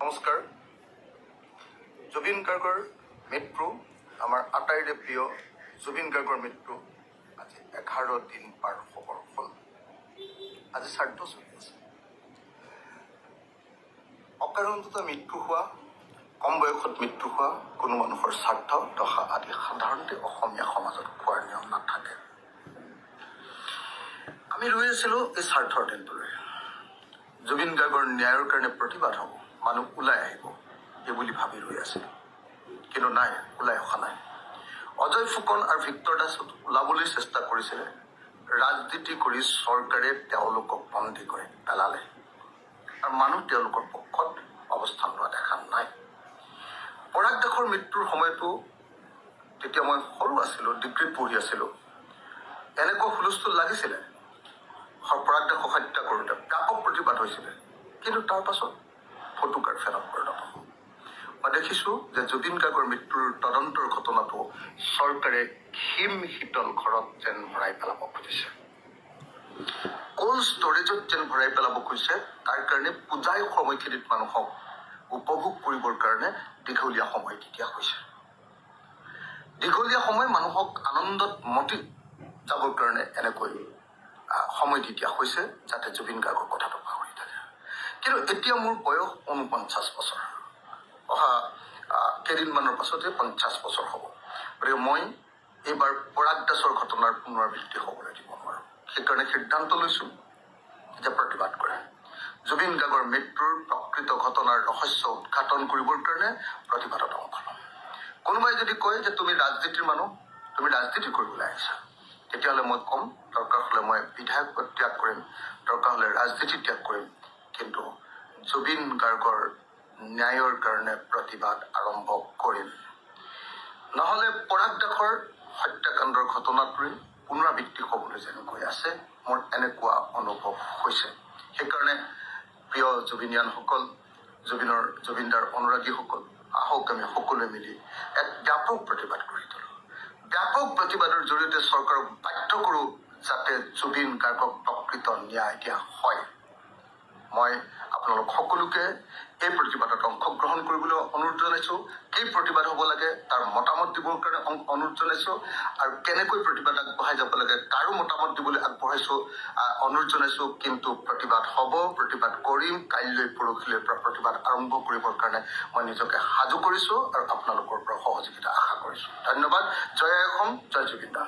নমস্কাৰ। জুবিন গাৰ্গৰ মৃত্যু আমাৰ আটাইৰে প্ৰিয় জুবিন গাৰ্গৰ মৃত্যু আজি এঘাৰ দিন পাৰ হ'বৰ হ'ল। আজি শ্ৰাদ্ধ চলি আছে অকাৰণতে মৃত্যু হোৱা কম বয়সত মৃত্যু হোৱা কোনো মানুহৰ শ্ৰাদ্ধ দশা আদি সাধাৰণতে অসমীয়া সমাজত খোৱাৰ নিয়ম নাথাকে। আমি ৰৈ আছিলোঁ এই শ্ৰাদ্ধৰ দিনটোলৈ। জুবিন গাৰ্গৰ ন্যায়ৰ কাৰণে প্ৰতিবাদ হ'ব। মানুহ ওলাই আহিব। এই বুলি ভাবি ৰৈ আছিলোঁ। কিন্তু নাই ওলাই অহা নাই। অজয় ফুকন আৰু ভিক্টৰ দাস ওলাবলৈ চেষ্টা কৰিছিলে। ৰাজনীতি কৰি চৰকাৰে তেওঁলোকক বন্দী কৰি পেলালে। আৰু মানুহ তেওঁলোকৰ পক্ষত অৱস্থান লোৱা দেখা নাই। পৰাগ দাসৰ মৃত্যুৰ সময়তো তেতিয়া মই সৰু আছিলোঁ ডিগ্ৰীত পঢ়ি আছিলোঁ। এনেকুৱা হুলস্থুল লাগিছিলে। পৰাগ দাসক হত্যা কৰোঁতে ব্যাপক প্ৰতিবাদ হৈছিলে। কিন্তু তাৰ পাছত ফটোকাৰ পৰিণত হ'ল মই দেখিছোঁ যে জুবিন গাৰ্গৰ মৃত্যুৰ তদন্তৰ ঘটনাটো চৰকাৰে হিম শীতল ঘৰত যেন ভৰাই পেলাব খুজিছে। কোল্ড ষ্টৰেজত যেন ভৰাই পেলাব খুজিছে তাৰ কাৰণে পূজাই সময়খিনিত মানুহক উপভোগ কৰিবৰ কাৰণে দীঘলীয়া সময় দি দিয়া হৈছে। দীঘলীয়া সময় মানুহক আনন্দত মতি যাবৰ কাৰণে এনেকৈ সময় দি দিয়া হৈছে যাতে জুবিন গাৰ্গৰ কথাটো। কিন্তু এতিয়া মোৰ বয়স ঊনপঞ্চাছ বছৰ। অহা কেইদিনমানৰ পাছতে পঞ্চাছ বছৰ হ'ব। গতিকে মই এইবাৰ পৰাগ দাসৰ ঘটনাৰ পুনৰাবৃত্তি হ'বলৈ দিব নোৱাৰোঁ। সেইকাৰণে সিদ্ধান্ত লৈছোঁ যে প্ৰতিবাদ কৰে। জুবিন গাৰ্গৰ মৃত্যুৰ প্ৰকৃত ঘটনাৰ ৰহস্য উদঘাটন কৰিবৰ কাৰণে প্ৰতিবাদত অংশ ল'ম। কোনোবাই যদি কয় যে তুমি ৰাজনীতিৰ মানুহ তুমি ৰাজনীতি কৰিবলৈ আহিছা তেতিয়াহ'লে মই ক'ম দৰকাৰ হ'লে মই বিধায়ক ত্যাগ কৰিম দৰকাৰ হ'লে ৰাজনীতি ত্যাগ কৰিম। কিন্তু জুবিন গাৰ্গৰ ন্যায়ৰ কাৰণে প্ৰতিবাদ আৰম্ভ কৰিম নহ'লে পৰাগ দাসৰ হত্যাকাণ্ডৰ ঘটনাটোৱে পুনৰাবৃত্তি হ'বলৈ যেনেকৈ আছে মোৰ এনেকুৱা অনুভৱ হৈছে। সেইকাৰণে প্ৰিয় জুবিনিয়ানসকল জুবিনৰ জুবিনদাৰ অনুৰাগীসকল আহক আমি সকলোৱে মিলি এক ব্যাপক প্ৰতিবাদ কৰি তোলোঁ। ব্যাপক প্ৰতিবাদৰ জৰিয়তে চৰকাৰক বাধ্য কৰোঁ যাতে জুবিন গাৰ্গক প্ৰকৃত ন্যায় দিয়া হয়। মই আপোনালোক সকলোকে এই প্ৰতিবাদত অংশগ্ৰহণ কৰিবলৈ অনুৰোধ জনাইছোঁ। কি প্ৰতিবাদ হ'ব লাগে তাৰ মতামত দিবৰ কাৰণে অনুৰোধ জনাইছোঁ আৰু কেনেকৈ প্ৰতিবাদ আগবঢ়াই যাব লাগে তাৰো মতামত দিবলৈ আগবঢ়াইছোঁ অনুৰোধ জনাইছোঁ। কিন্তু প্ৰতিবাদ হ'ব প্ৰতিবাদ কৰিম কাইলৈ পৰহিলৈৰ পৰা প্ৰতিবাদ আৰম্ভ কৰিবৰ কাৰণে মই নিজকে সাজু কৰিছোঁ আৰু আপোনালোকৰ পৰা সহযোগিতা আশা কৰিছোঁ। ধন্যবাদ। জয় অসম জয় দা